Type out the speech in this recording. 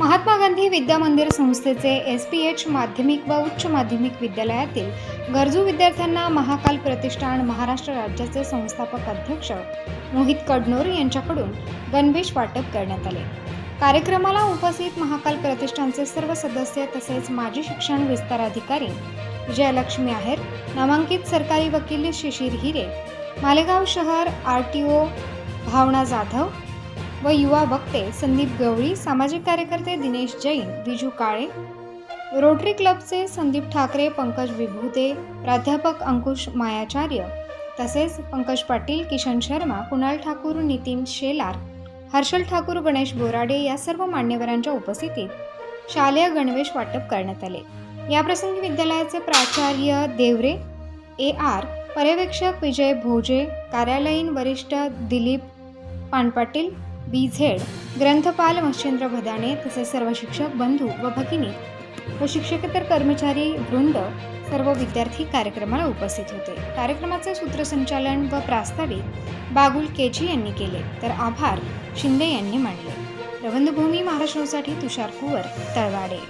महात्मा गांधी विद्या मंदिर संस्थेचे S P H माध्यमिक व उच्च माध्यमिक विद्यालयातील गरजू विद्यार्थ्यांना महाकाल प्रतिष्ठान महाराष्ट्र राज्याचे संस्थापक अध्यक्ष मोहित कडनोर यांच्याकडून गणवेश वाटप करण्यात आले. कार्यक्रमाला उपस्थित महाकाल प्रतिष्ठानचे सर्व सदस्य तसेच माजी शिक्षण विस्तार अधिकारी विजयालक्ष्मी आहेर नामांकित सरकारी वकील शिशिर हिरे मालेगाव शहर R T O Bhavana Jadhav व युवा वक्ते संदीप गवळी सामाजिक कार्यकर्ते दिनेश जैन विजू काळे रोटरी क्लबचे संदीप ठाकरे पंकज विभूते प्राध्यापक अंकुश मायाचार्य तसेच पंकज पाटील किशन शर्मा कुणाल ठाकूर नितीन शेलार हर्षल ठाकूर गणेश बोराडे या सर्व मान्यवरांच्या उपस्थितीत शालेय गणवेश वाटप करण्यात आले. याप्रसंगी विद्यालयाचे प्राचार्य देवरे ए आर पर्यवेक्षक विजय भोजे कार्यालयीन वरिष्ठ दिलीप पानपाटील बी झेड ग्रंथपाल मच्छिंद्र भदाणे तसेच सर्व शिक्षक बंधू व भगिनी व शिक्षकेतर कर्मचारी वृंद सर्व विद्यार्थी कार्यक्रमाला उपस्थित होते. कार्यक्रमाचे सूत्रसंचालन व प्रास्ताविक बागुल केजी यांनी केले. तर आभार शिंदे यांनी मांडले प्रबंधभूमी महाराष्ट्रासाठी तुषार कुवर तळवाडे.